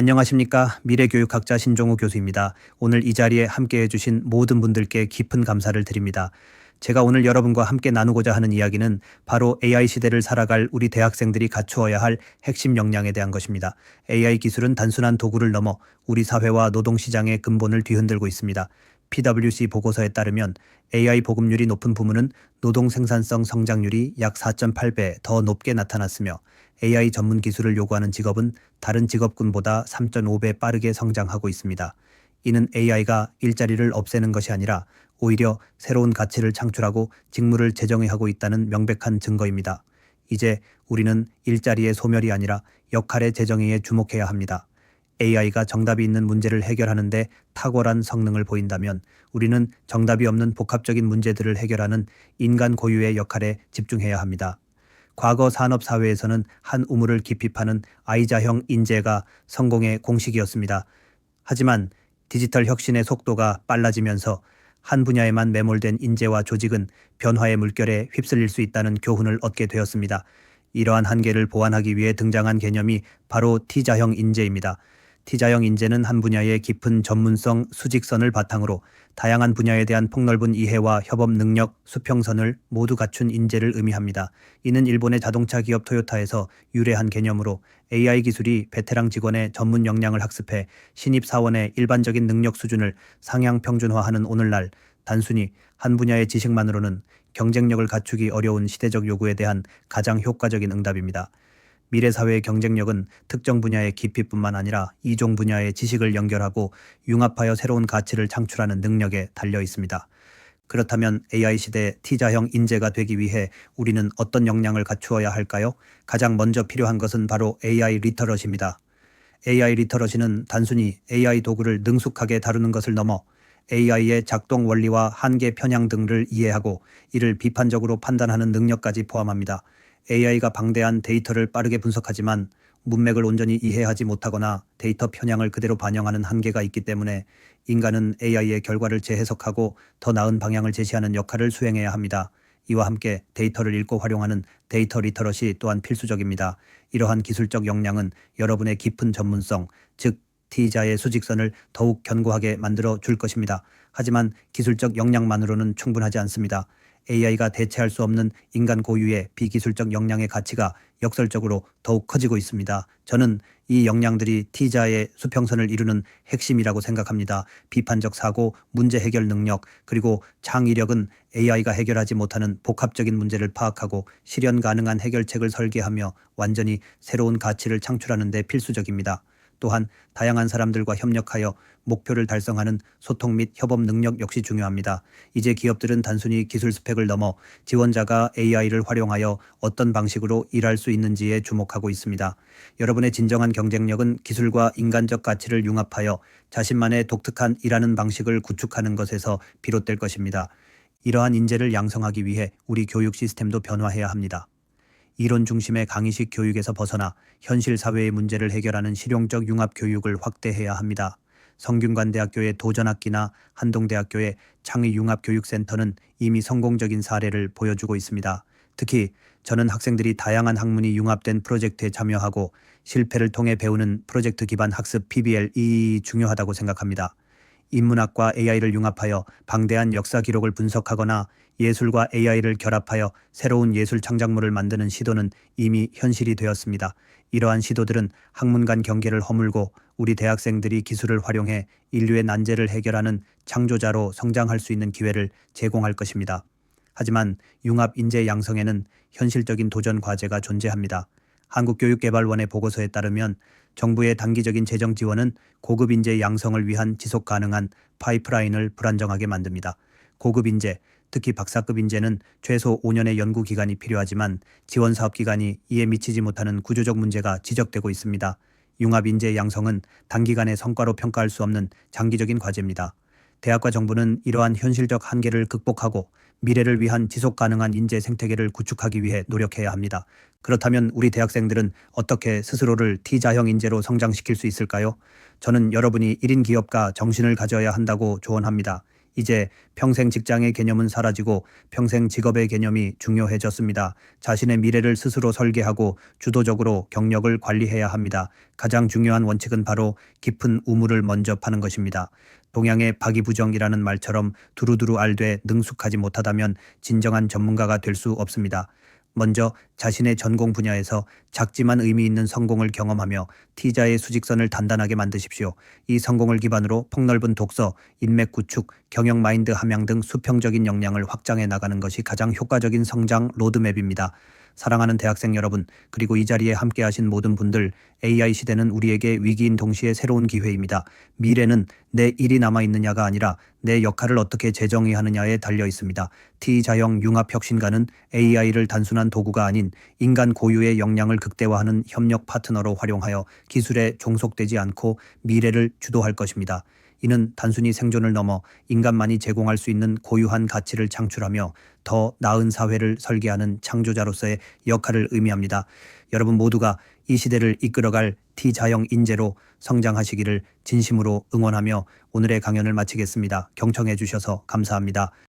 안녕하십니까. 미래교육학자 신종우 교수입니다. 오늘 이 자리에 함께 해 주신 모든 분들께 깊은 감사를 드립니다. 제가 오늘 여러분과 함께 나누고자 하는 이야기는 바로 AI 시대를 살아갈 우리 대학생들이 갖추어야 할 핵심 역량에 대한 것입니다. AI 기술은 단순한 도구를 넘어 우리 사회와 노동시장의 근본을 뒤흔들고 있습니다. PwC 보고서에 따르면 AI 보급률이 높은 부문은 노동 생산성 성장률이 약 4.8배 더 높게 나타났으며 AI 전문 기술을 요구하는 직업은 다른 직업군보다 3.5배 빠르게 성장하고 있습니다. 이는 AI가 일자리를 없애는 것이 아니라 오히려 새로운 가치를 창출하고 직무를 재정의하고 있다는 명백한 증거입니다. 이제 우리는 일자리의 소멸이 아니라 역할의 재정의에 주목해야 합니다. AI가 정답이 있는 문제를 해결하는데 탁월한 성능을 보인다면 우리는 정답이 없는 복합적인 문제들을 해결하는 인간 고유의 역할에 집중해야 합니다. 과거 산업 사회에서는 한 우물을 깊이 파는 아이자형 인재가 성공의 공식이었습니다. 하지만 디지털 혁신의 속도가 빨라지면서 한 분야에만 매몰된 인재와 조직은 변화의 물결에 휩쓸릴 수 있다는 교훈을 얻게 되었습니다. 이러한 한계를 보완하기 위해 등장한 개념이 바로 T자형 인재입니다. T자형 인재는 한 분야의 깊은 전문성 수직선을 바탕으로 다양한 분야에 대한 폭넓은 이해와 협업 능력, 수평선을 모두 갖춘 인재를 의미합니다. 이는 일본의 자동차 기업 토요타에서 유래한 개념으로 AI 기술이 베테랑 직원의 전문 역량을 학습해 신입 사원의 일반적인 능력 수준을 상향 평준화하는 오늘날 단순히 한 분야의 지식만으로는 경쟁력을 갖추기 어려운 시대적 요구에 대한 가장 효과적인 응답입니다. 미래 사회의 경쟁력은 특정 분야의 깊이뿐만 아니라 이종 분야의 지식을 연결하고 융합하여 새로운 가치를 창출하는 능력에 달려 있습니다. 그렇다면 AI 시대 T자형 인재가 되기 위해 우리는 어떤 역량을 갖추어야 할까요? 가장 먼저 필요한 것은 바로 AI 리터러시입니다. AI 리터러시는 단순히 AI 도구를 능숙하게 다루는 것을 넘어 AI의 작동 원리와 한계 편향 등을 이해하고 이를 비판적으로 판단하는 능력까지 포함합니다. AI가 방대한 데이터를 빠르게 분석하지만 문맥을 온전히 이해하지 못하거나 데이터 편향을 그대로 반영하는 한계가 있기 때문에 인간은 AI의 결과를 재해석하고 더 나은 방향을 제시하는 역할을 수행해야 합니다. 이와 함께 데이터를 읽고 활용하는 데이터 리터러시 또한 필수적입니다. 이러한 기술적 역량은 여러분의 깊은 전문성, 즉 T자의 수직선을 더욱 견고하게 만들어 줄 것입니다. 하지만 기술적 역량만으로는 충분하지 않습니다. AI가 대체할 수 없는 인간 고유의 비기술적 역량의 가치가 역설적으로 더욱 커지고 있습니다. 저는 이 역량들이 T자의 수평선을 이루는 핵심이라고 생각합니다. 비판적 사고, 문제 해결 능력, 그리고 창의력은 AI가 해결하지 못하는 복합적인 문제를 파악하고 실현 가능한 해결책을 설계하며 완전히 새로운 가치를 창출하는 데 필수적입니다. 또한 다양한 사람들과 협력하여 목표를 달성하는 소통 및 협업 능력 역시 중요합니다. 이제 기업들은 단순히 기술 스펙을 넘어 지원자가 AI를 활용하여 어떤 방식으로 일할 수 있는지에 주목하고 있습니다. 여러분의 진정한 경쟁력은 기술과 인간적 가치를 융합하여 자신만의 독특한 일하는 방식을 구축하는 것에서 비롯될 것입니다. 이러한 인재를 양성하기 위해 우리 교육 시스템도 변화해야 합니다. 이론 중심의 강의식 교육에서 벗어나 현실 사회의 문제를 해결하는 실용적 융합 교육을 확대해야 합니다. 성균관대학교의 도전학기나 한동대학교의 창의융합교육센터는 이미 성공적인 사례를 보여주고 있습니다. 특히 저는 학생들이 다양한 학문이 융합된 프로젝트에 참여하고 실패를 통해 배우는 프로젝트 기반 학습 PBL이 중요하다고 생각합니다. 인문학과 AI를 융합하여 방대한 역사 기록을 분석하거나 예술과 AI를 결합하여 새로운 예술 창작물을 만드는 시도는 이미 현실이 되었습니다. 이러한 시도들은 학문 간 경계를 허물고 우리 대학생들이 기술을 활용해 인류의 난제를 해결하는 창조자로 성장할 수 있는 기회를 제공할 것입니다. 하지만 융합 인재 양성에는 현실적인 도전 과제가 존재합니다. 한국교육개발원의 보고서에 따르면 정부의 단기적인 재정 지원은 고급 인재 양성을 위한 지속 가능한 파이프라인을 불안정하게 만듭니다. 고급 인재, 특히 박사급 인재는 최소 5년의 연구 기간이 필요하지만 지원 사업 기간이 이에 미치지 못하는 구조적 문제가 지적되고 있습니다. 융합 인재 양성은 단기간의 성과로 평가할 수 없는 장기적인 과제입니다. 대학과 정부는 이러한 현실적 한계를 극복하고 미래를 위한 지속 가능한 인재 생태계를 구축하기 위해 노력해야 합니다. 그렇다면 우리 대학생들은 어떻게 스스로를 T자형 인재로 성장시킬 수 있을까요? 저는 여러분이 1인 기업가 정신을 가져야 한다고 조언합니다. 이제 평생 직장의 개념은 사라지고 평생 직업의 개념이 중요해졌습니다. 자신의 미래를 스스로 설계하고 주도적으로 경력을 관리해야 합니다. 가장 중요한 원칙은 바로 깊은 우물을 먼저 파는 것입니다. 동양의 박이부정이라는 말처럼 두루두루 알되 능숙하지 못하다면 진정한 전문가가 될 수 없습니다. 먼저 자신의 전공 분야에서 작지만 의미 있는 성공을 경험하며 T자의 수직선을 단단하게 만드십시오. 이 성공을 기반으로 폭넓은 독서, 인맥 구축, 경영 마인드 함양 등 수평적인 역량을 확장해 나가는 것이 가장 효과적인 성장 로드맵입니다. 사랑하는 대학생 여러분, 그리고 이 자리에 함께 하신 모든 분들, AI 시대는 우리에게 위기인 동시에 새로운 기회입니다. 미래는 내 일이 남아 있느냐가 아니라 내 역할을 어떻게 재정의하느냐에 달려 있습니다. T자형 융합혁신가는 AI를 단순한 도구가 아닌 인간 고유의 역량을 극대화하는 협력 파트너로 활용하여 기술에 종속되지 않고 미래를 주도할 것입니다. 이는 단순히 생존을 넘어 인간만이 제공할 수 있는 고유한 가치를 창출하며 더 나은 사회를 설계하는 창조자로서의 역할을 의미합니다. 여러분 모두가 이 시대를 이끌어갈 T자형 인재로 성장하시기를 진심으로 응원하며 오늘의 강연을 마치겠습니다. 경청해 주셔서 감사합니다.